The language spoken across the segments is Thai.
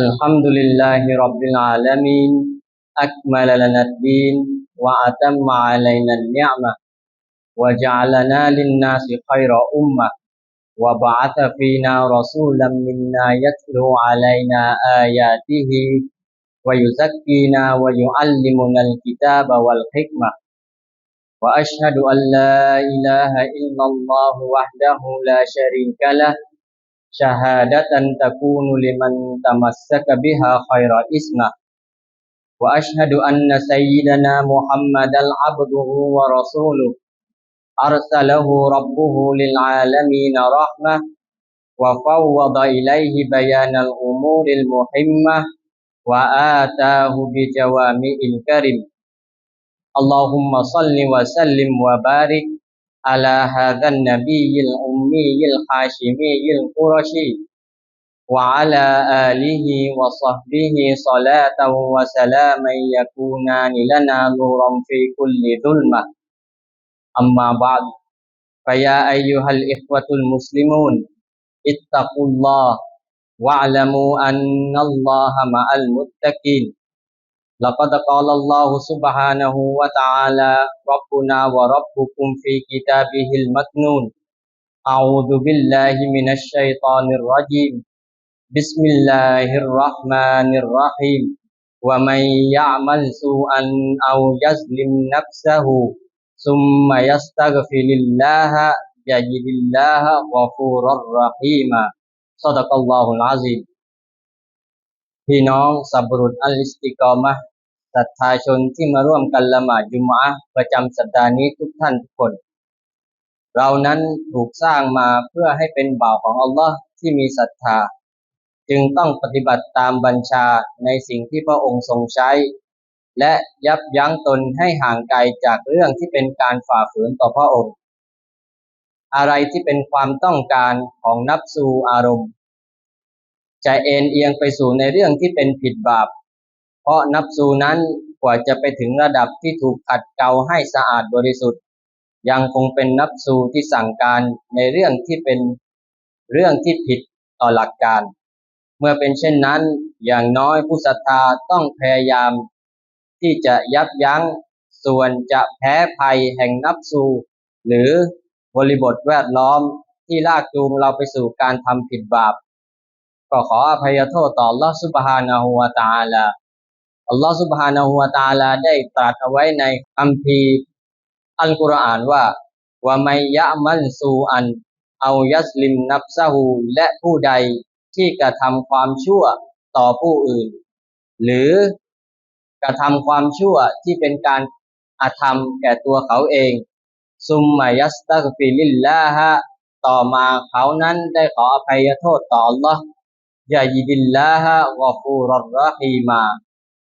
الحمد لله رب العالمين. أكمل لنا الدين وأتم علينا النعمة وجعلنا للناس خير أمة وبعث فينا رسولا منا يتلو علينا آياته ويزكينا ويعلمنا الكتاب والحكمة. وأشهد أن لا إله إلا الله وحده لا شريك له شهادة تكون لمن تمسك بها خير اسمه وأشهد أن سيدنا محمدا عبده ورسوله أرسله ربه للعالمين رحمة. وفوض إليه بيان الأمور المهمة. وآتاه بجوامع الكرم اللهم صل وسلم وبارك على هذا النبي الأمي الحاشمي القرشي وعلى آله وصحبه صلاة وسلاما يكونان لنا نورا في كل ظلمة. أما بعد فيا أيها الإخوة المسلمون اتقوا الله واعلموا أن الله مع المتقين. لقد قال الله سبحانه وتعالى ربنا وربكم في كتابه المكنون أعوذ بالله من الشيطان الرجيم بسم الله الرحمن الرحيم ومن يعمل سوءا أو يظلم نفسه ثم يستغفر الله يجد الله غفورا رحيما صدق الله العظيم พี่น้องสับรุษอัลลิสติกอมะ ศรัทธาชนที่มาร่วมกันละหมาดจุมะประจำสัปดาห์นี้ทุกท่านทุกคน เรานั้นถูกสร้างมาเพื่อให้เป็นบ่าวของอัลลอฮ์ที่มีศรัทธา จึงต้องปฏิบัติตามบัญชาในสิ่งที่พระองค์ทรงใช้ และยับยั้งตนให้ห่างไกลจากเรื่องที่เป็นการฝ่าฝืนต่อพระองค์ อะไรที่เป็นความต้องการของนับสูอารมณ์ จะเอ็นเอียงไปสู่ในเรื่องที่เป็นผิดบาป เพราะนับสูนั้นกว่าจะไปถึงระดับที่ถูกขัดเกลาให้สะอาดบริสุทธิ์ ยังคงเป็นนับสูที่สั่งการในเรื่องที่เป็นเรื่องที่ผิดต่อหลักการ เมื่อเป็นเช่นนั้น อย่างน้อยผู้ศรัทธาต้องพยายาม ที่จะยับยั้งส่วนจะแพ้ภัยแห่งนับสูหรือบริบทแวดล้อมที่ลากจูงเราไปสู่การทำผิดบาป ก็ขออภัยโทษต่อ Allah Subhanahu wa Taala อัลลอฮฺ Subhanahu wa Taala ได้ตรัสเอาไว้ในคัมภีร์อัลกุรอานว่าว่าไมยะมันซูอัน เอายัสลิมนับซะฮูและผู้ใดที่กระทำความชั่วต่อผู้อื่น หรือกระทำความชั่วที่เป็นการอาธรรมแก่ตัวเขาเอง ซุมมายัสตักฟิลิลลาฮะต่อมาเขานั้นได้ขออภัยโทษต่อ Allah ยายิดิลลาฮะวะฟูรรรฮีมา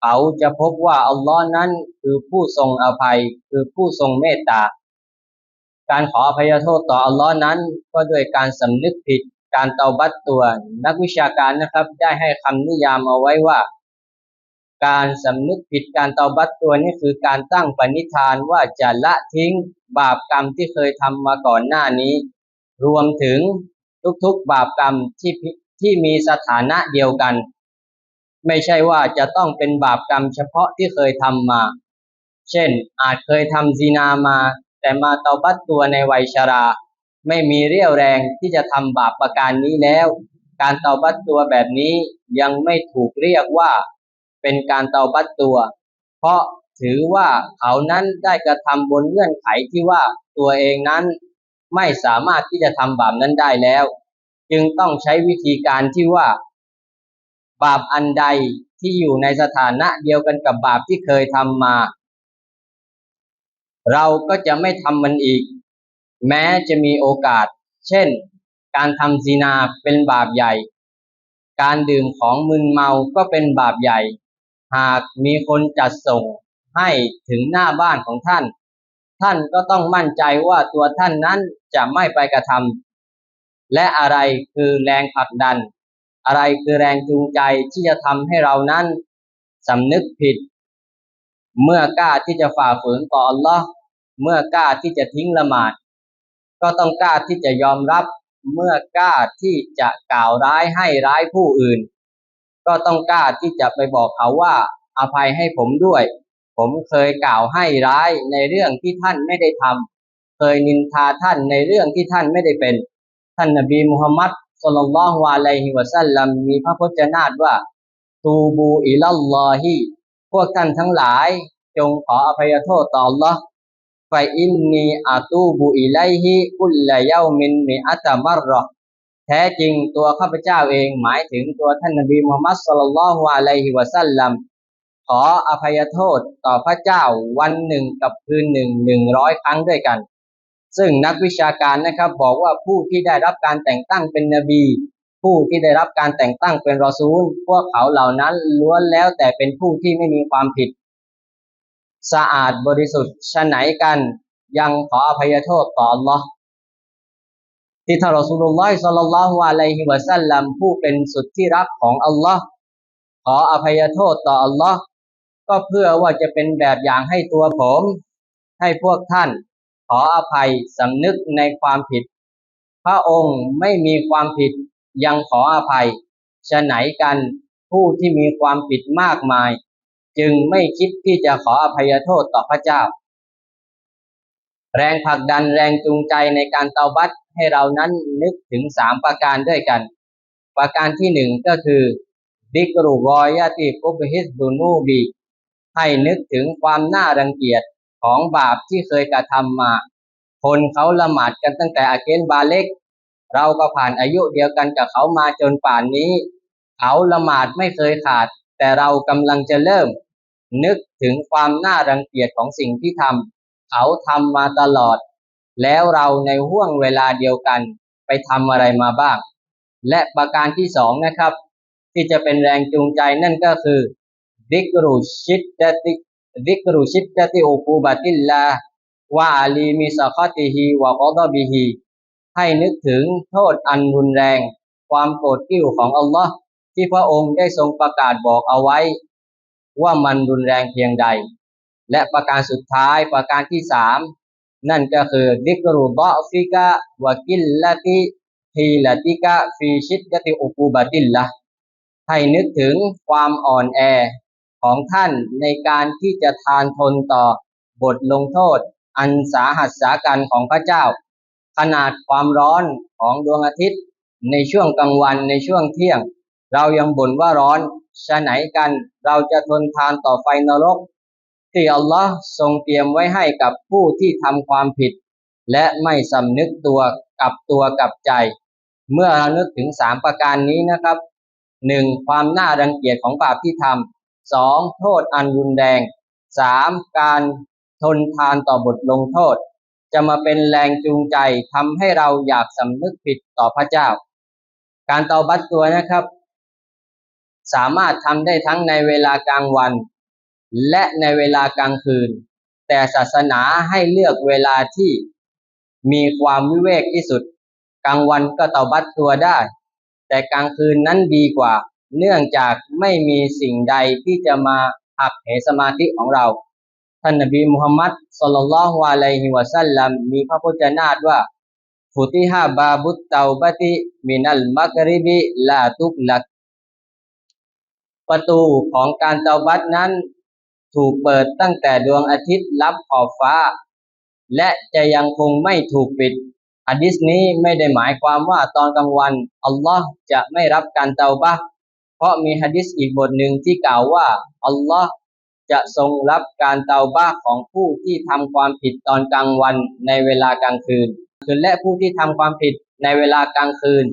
เขาจะพบว่าอัลลอฮ์นั้นคือผู้ทรงอภัย คือผู้ทรงเมตตา การขออภัยโทษต่ออัลลอฮ์นั้น ก็ด้วยการสำนึกผิด การเตาบัตตัว นักวิชาการนะครับ ได้ให้คำนิยามเอาไว้ว่า การสำนึกผิดการเตาบัตตัวนี่คือการตั้งปณิธานว่าจะละทิ้งบาปกรรมที่เคยทำมาก่อนหน้านี้ รวมถึงทุกๆบาปกรรมที่ที่มีสถานะเดียวกัน ไม่ใช่ว่าจะต้องเป็นบาปกรรมเฉพาะที่เคยทำมา เช่น อาจเคยทำซีนามา แต่มาเตาบัตตัวในวัยชรา ไม่มีเรี่ยวแรงที่จะทำบาปประการนี้แล้ว การเตาบัตตัวแบบนี้ยังไม่ถูกเรียกว่า เป็นการเตาบัตตัว เพราะถือว่าเขานั้นได้กระทำบนเงื่อนไขที่ว่าตัวเองนั้นไม่สามารถที่จะทำบาปนั้นได้แล้ว จึงต้องใช้วิธีการที่ว่า บาปอันใดที่อยู่ในสถานะเดียวกันกับบาปที่เคยทำมา เราก็จะไม่ทำมันอีก แม้จะมีโอกาส เช่น การทำซีนาเป็นบาปใหญ่ การดื่มของมึนเมาก็เป็นบาปใหญ่ หากมีคนจัดส่งให้ถึงหน้าบ้านของท่าน ท่านก็ต้องมั่นใจว่าตัวท่านนั้นจะไม่ไปกระทำและอะไรคือแรงผลักดัน อะไรคือแรงจูงใจที่จะทำให้เรานั้นสำนึกผิด เมื่อกล้าที่จะฝ่าฝืนต่ออัลลอฮ์เมื่อกล้าที่จะทิ้งละหมาด ก็ต้องกล้าที่จะยอมรับ เมื่อกล้าที่จะกล่าวร้ายให้ร้ายผู้อื่น ก็ต้องกล้าที่จะไปบอกเขาว่าอภัยให้ผมด้วย ผมเคยกล่าวให้ร้ายในเรื่องที่ท่านไม่ได้ทำเคยนินทาท่านในเรื่องที่ท่านไม่ได้เป็น ท่านนบีมุฮัมมัด สุลลัลลอฮุอะลัยฮิวะสัลลัมมีพระพจนาตว่า ตูบูอิลัลลอฮิพวกท่านทั้งหลายจงขออภัยโทษต่อ Allah ฟอินนีอาตูบุอิไลฮิกุลลยามินมิอัตมารรอแท้จริงตัวข้าพเจ้าเองหมายถึงตัวท่านนบีมุฮัมมัดสุลลัลลอฮุอะลัยฮิวะสัลลัมขออภัยโทษต่อพระเจ้าวันหนึ่งกับคืนหนึ่งหนึ่งร้อยครั้งด้วยกัน ซึ่งนักวิชาการนะครับบอกว่าผู้ที่ได้รับการแต่งตั้งเป็นนบี ผู้ที่ได้รับการแต่งตั้งเป็นรอซูล พวกเขาเหล่านั้นล้วนแล้วแต่เป็นผู้ที่ไม่มีความผิด สะอาดบริสุทธิ์ชะไหนกันยังขออภัยโทษต่อ Allah ที่ท่านรอสูลุลลอฮิสัลลัลลอฮุอะลัยฮิวะสัลลัมผู้เป็นสุดที่รักของ Allah ขออภัยโทษต่อ Allah ก็เพื่อว่าจะเป็นแบบอย่างให้ตัวผม ให้พวกท่าน ขออภัยสำนึกในความผิด พระองค์ไม่มีความผิดยังขออภัยชะไหนกันผู้ที่มีความผิดมากมาย จึงไม่คิดที่จะขออภัยโทษต่อพระเจ้า แรงผลักดันแรงจูงใจในการเตาบัตให้เรานั้นนึกถึงสามประการด้วยกัน ประการที่หนึ่งก็คือดิกรุรอยาติกุบฮิสดูนูบีให้นึกถึงความน่ารังเกียจ ของบาปที่เคยกระทำมา คนเขาละหมาดกันตั้งแต่อาเกนบาเล็ก เราก็ผ่านอายุเดียวกันกับเขามาจนป่านนี้ เขาละหมาดไม่เคยขาด แต่เรากำลังจะเริ่ม นึกถึงความน่ารังเกียจของสิ่งที่ทำเขาทำมาตลอด แล้วเราในห่วงเวลาเดียวกันไปทำอะไรมาบ้าง และประการที่สองนะครับ ที่จะเป็นแรงจูงใจนั่นก็คือดิกรุชิตติก ติอุกูบัติลลาวะอาลีมิสคติฮีวะกอดบิฮีให้นึกถึงโทษอันรุนแรง ความโกรธกิ้วของอัลลอฮ์ที่พระองค์ได้ทรงประกาศบอกเอาไว้ ว่ามันรุนแรงเพียงใด และประการสุดท้ายประการที่สามนั่นก็คือดิกรุบอฟิกะวะกิลลติทีลติกะฟีชิดกติอุกูบติลละให้นึกถึงความอ่อนแอ ของท่านในการที่จะทานทนต่อบทลงโทษ อันสาหัสสากันของพระเจ้า ขนาดความร้อนของดวงอาทิตย์ ในช่วงกลางวันในช่วงเที่ยง เรายังบ่นว่าร้อนชะไหนกันเราจะทนทานต่อไฟนรก ที่อัลลอฮ์ทรงเตรียมไว้ให้กับผู้ที่ทำความผิด และไม่สำนึกตัวกับตัวกับใจ เมื่อเรานึกถึงสามประการนี้นะครับหนึ่งความน่ารังเกียจของบาปที่ทำ สองโทษอันรุนแรงสามการทนทานต่อบทลงโทษ จะมาเป็นแรงจูงใจทำให้เราอยากสำนึกผิดต่อพระเจ้า การเตาบัตตัวนะครับ สามารถทำได้ทั้งในเวลากลางวัน และในเวลากลางคืน แต่ศาสนาให้เลือกเวลาที่มีความวิเวกที่สุด กลางวันก็เตาบัตตัวได้ แต่กลางคืนนั้นดีกว่า เนื่องจากไม่มีสิ่งใดที่จะมาหักเหสมาธิของเรา ท่านนบีมุฮัมมัดสลลัลลอฮุอะลัยฮิวะสัลลัมมีพระพุทธนาตว่าฟุติฮาบาบุตเตาบติมินัลมักริบิลาตุกลัก ประตูของการเตาบัตนั้น ถูกเปิดตั้งแต่ดวงอาทิตย์ลับขอบฟ้า และจะยังคงไม่ถูกปิดอะดิษนี้ไม่ได้หมายความว่าตอนกลางวัน อัลลอฮ์จะไม่รับการเตาบะ เพราะมีฮะดิษอีกบทหนึ่งที่กล่าวว่า อัลลอฮ์จะทรงรับการเตาบ้าของผู้ที่ทำความผิดตอนกลางวันในเวลากลางคืนคืนและผู้ที่ทำความผิดในเวลากลางคืน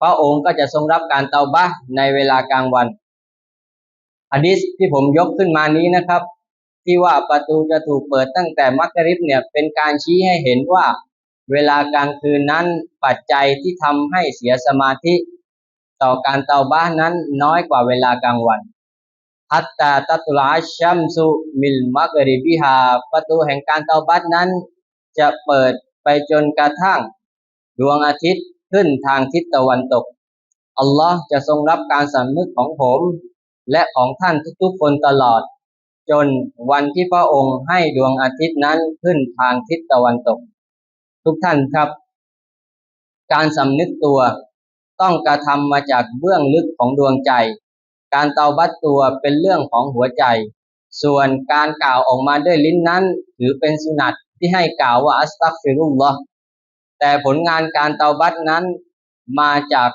พระองค์ก็จะทรงรับการเตาบ้าในเวลากลางวันอะดิษที่ผมยกขึ้นมานี้นะครับ ที่ว่าประตูจะถูกเปิดตั้งแต่มักริบเนี่ยเป็นการชี้ให้เห็นว่า เวลากลางคืนนั้นปัจจัยที่ทำให้เสียสมาธิ ต่อการเตาบ้านนั้นน้อยกว่าเวลากลางวันฮัตตาตัตุลาชัมสุมิลมักริบิฮาประตูแห่งการเตาบัตนั้น จะเปิดไปจนกระทั่ง ดวงอาทิตย์ขึ้นทางทิศตะวันตก อัลลอฮ์จะทรงรับการสำนึกของผม และของท่านทุกๆคนตลอด จนวันที่พระองค์ให้ดวงอาทิตย์นั้นขึ้นทางทิศตะวันตก ทุกท่านครับ การสำนึกตัว ต้องกระทำมาจากเบื้องลึกของดวงใจ การเตาบัตตัวเป็นเรื่องของหัวใจ ส่วนการกล่าวออกมาด้วยลิ้นนั้น ถือเป็นสุนัตที่ให้กล่าวว่าอัสตักฟิรุลลอฮ์แต่ผลงานการเตาบัตนั้น มาจาก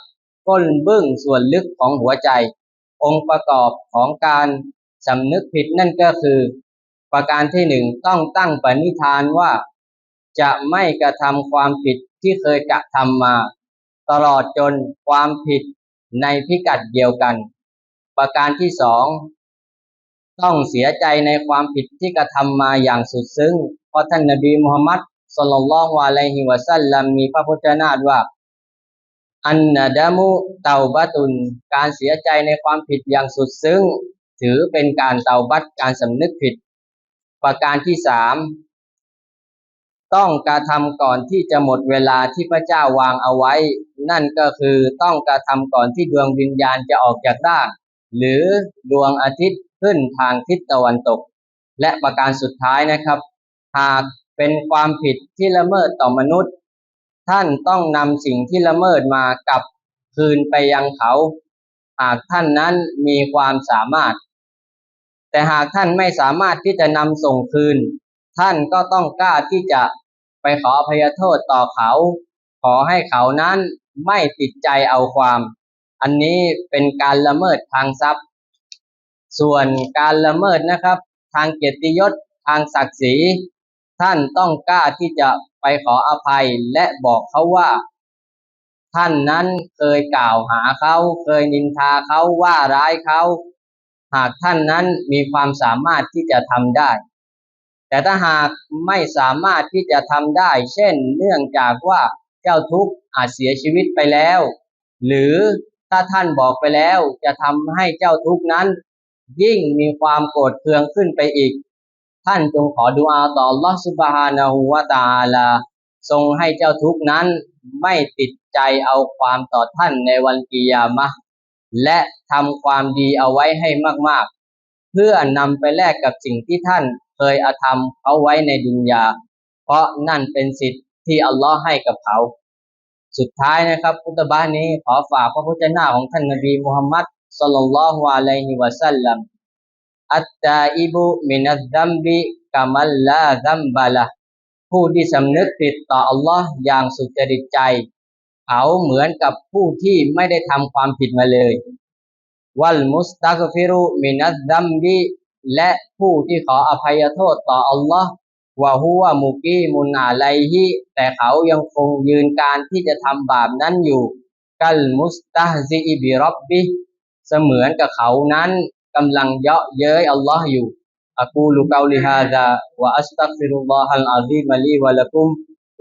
ก้นเบื้องส่วนลึกของหัวใจ องค์ประกอบของการสำนึกผิดนั่นก็คือ ประการที่หนึ่งต้องตั้งปณิธานว่า จะไม่กระทำความผิดที่เคยกระทำมา ตลอดจนความผิดในพิกัดเดียวกัน ประการที่สองต้องเสียใจในความผิดที่กระทำมาอย่างสุดซึ้ง เพราะท่านนบีมุฮัมมัดสุลลัลลอฮุอะลัยฮิวะสัลลัมมีพระพุทธนาฏว่าอันนาดามุเตาบัตุน การเสียใจในความผิดอย่างสุดซึ้ง ถือเป็นการเตาบัตการสำนึกผิด ประการที่สาม ต้องกระทำก่อนที่จะหมดเวลาที่พระเจ้าวางเอาไว้ นั่นก็คือต้องกระทำก่อนที่ดวงวิญญาณจะออกจากร่าง หรือดวงอาทิตย์ขึ้นทางทิศตะวันตก และประการสุดท้ายนะครับ หากเป็นความผิดที่ละเมิดต่อมนุษย์ ท่านต้องนำสิ่งที่ละเมิดมากลับคืนไปยังเขา หากท่านนั้นมีความสามารถ แต่หากท่านไม่สามารถที่จะนำส่งคืน ท่านก็ต้องกล้าที่จะไปขออภัยโทษต่อเขา ขอให้เขานั้นไม่ติดใจเอาความ อันนี้เป็นการละเมิดทางทรัพย์ ส่วนการละเมิดนะครับ ทางเกียรติยศทางศักดิ์ศรี ท่านต้องกล้าที่จะไปขออภัยและบอกเขาว่า ท่านนั้นเคยกล่าวหาเขาเคยนินทาเขาว่าร้ายเขาหากท่านนั้นมีความสามารถที่จะทำได้ แต่ถ้าหากไม่สามารถที่จะทำได้ เช่น เนื่องจากว่าเจ้าทุกข์อาจเสียชีวิตไปแล้ว หรือถ้าท่านบอกไปแล้วจะทำให้เจ้าทุกข์นั้น ยิ่งมีความโกรธเคืองขึ้นไปอีก ท่านจงขอดุอาต่อ Allah Subhanahu wa Taala ทรงให้เจ้าทุกนั้นไม่ติดใจเอาความต่อท่านในวันกิยามะ และทำความดีเอาไว้ให้มากๆ เพื่อนำไปแลกกับสิ่งที่ท่าน เคยอาธรรมเขาไว้ในดุนยา เพราะนั่นเป็นสิทธิ์ที่อัลลอฮ์ให้กับเขา สุดท้ายนะครับพุทธบ้านนี้ขอฝากพระพุทธนาของท่านนบีมุฮัมมัดสุลลัลลอฮุอะลัยฮิวะสัลลัมอัตตาอิบุมินัดดัมบิกามัลลาดัมบาละผู้ที่สำนึกผิดต่ออัลลอฮ์อย่างสุจริตใจ เขาเหมือนกับผู้ที่ไม่ได้ทำความผิดมาเลย วัลมุสตักฟิรุมินัดดัมบิ และผู้ที่ขออภัยโทษต่ออัลลอฮ์วะฮุวะมุกีมุนอาไลฮิแต่เขายังคงยืนการที่จะทำบาปนั้นอยู่ กัลมุสตาซีบิรับบิเสมือนกับเขานั้นกำลังเยาะเย้ยอัลลอฮ์อยู่อักูลุกาลิฮาซาวะอัสตักฟิรุลลอฮัลอาซีมลีวะลักุม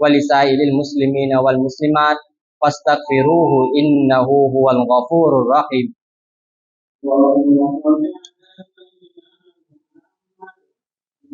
วะลิซาอิลิลมุสลิมีนวัลมุสลิมาตฟัสตักฟิรูฮูอินนะฮูฮุวัลกอฟูรุรรฮิม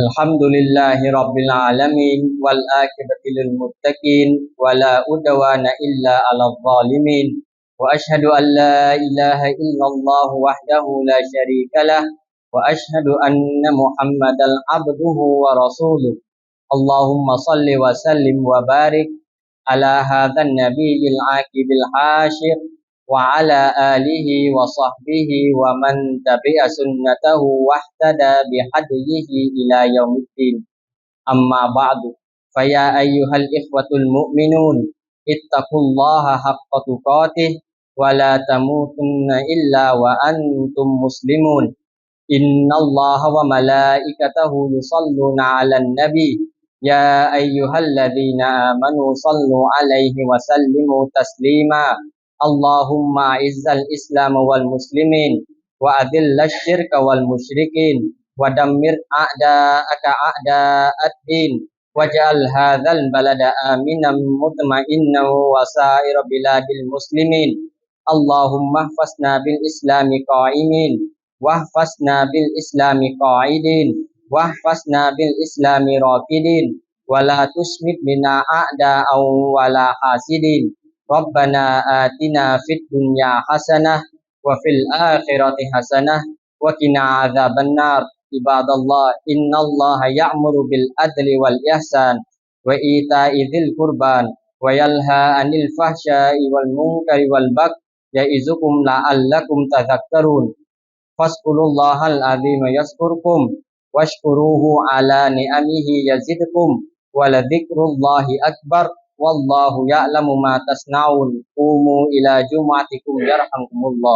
الحمد لله رب العالمين والآكبة للمتقين ولا أدوان إلا على الظالمين وأشهد أن لا إله إلا الله وحده لا شريك له وأشهد أن محمدا عبده ورسوله. اللهم صل وسلم وبارك على هذا النبي العاقب الحاشر وعلى آله وصحبه ومن تبع سنته واهتدى بهديه إلى يوم الدين. أما بعد فيا أيها الإخوة المؤمنون اتقوا الله حق تقاته ولا تموتن إلا وأنتم مسلمون. إن الله وملائكته يصلون على النبي. يا أيها الذين آمنوا صلوا عليه وسلموا تسليما. اللهم أعز الإسلام والمسلمين وأذل الشرك والمشركين ودمر أعداءك أعداء الدين واجعل هذا البلد آمنا مطمئنا وسائر بلاد المسلمين اللهم احفظنا بالإسلام قائمين واحفظنا بالإسلام قاعدين واحفظنا بالإسلام راكدين ولا تشمت بنا أعداء ولا حاسدين ربنا آتنا في الدنيا حسنة وفي الآخرة حسنة وقنا عذاب النار. عباد الله إن الله يأمر بالعدل والإحسان وإيتاء ذي القربان وينهى عن الفحشاء والمنكر والبغي يعظكم لعلكم تذكرون. فاذكروا الله العظيم يذكركم واشكروه على نعمه يزدكم ولذكر الله أكبر. والله يعلم ما تصنعون قوموا إلى جمعتكم يرحمكم الله